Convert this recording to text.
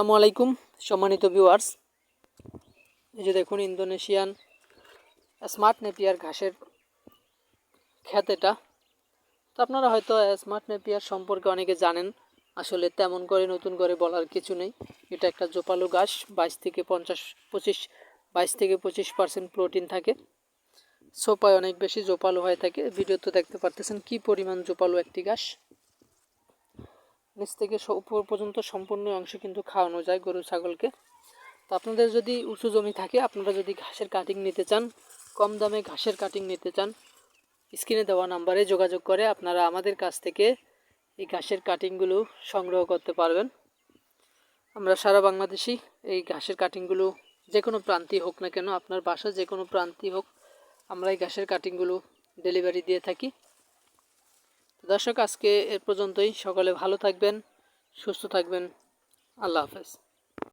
আসসালামু আলাইকুম, সম্মানিত ভিউয়ার্স এই যে দেখুন, ইন্দোনেশিয়ান স্মার্ট নেপিয়ার ঘাসের ক্ষেত এটা। তো আপনারা হয়তো স্মার্ট নেপিয়ার সম্পর্কে অনেকে জানেন, আসলে তেমন করে নতুন করে বলার কিছু নেই। এটা একটা জোপালো ঘাস, বাইশ থেকে পঞ্চাশ, পঁচিশ, বাইশ থেকে পঁচিশ পার্সেন্ট প্রোটিন থাকে। সোপায় অনেক বেশি জোপালো হয়ে থাকে। ভিডিও তো দেখতে পারতেছেন কি পরিমাণ জোপালো একটি ঘাস। নিচ থেকে উপর পর্যন্ত সম্পূর্ণ অংশ কিন্তু খাওয়ানো যায় গরু, ছাগলকে। তো আপনাদের যদি উঁচু জমি থাকে, আপনারা যদি ঘাসের কাটিং নিতে চান, কম দামে ঘাসের কাটিং নিতে চান স্ক্রিনে দেওয়া নাম্বারে যোগাযোগ করে আপনারা আমাদের কাছ থেকে এই ঘাসের কাটিংগুলো সংগ্রহ করতে পারবেন। আমরা সারা বাংলাদেশি এই ঘাসের কাটিংগুলো যে কোনো প্রান্তিই হোক না কেন, আপনার বাসা যে কোনো প্রান্তিই হোক, আমরা এই ঘাসের কাটিংগুলো ডেলিভারি দিয়ে থাকি। দর্শক আজকে এর পর্যন্তই। সকলে ভালো থাকবেন সুস্থ থাকবেন। আল্লাহ হাফেজ।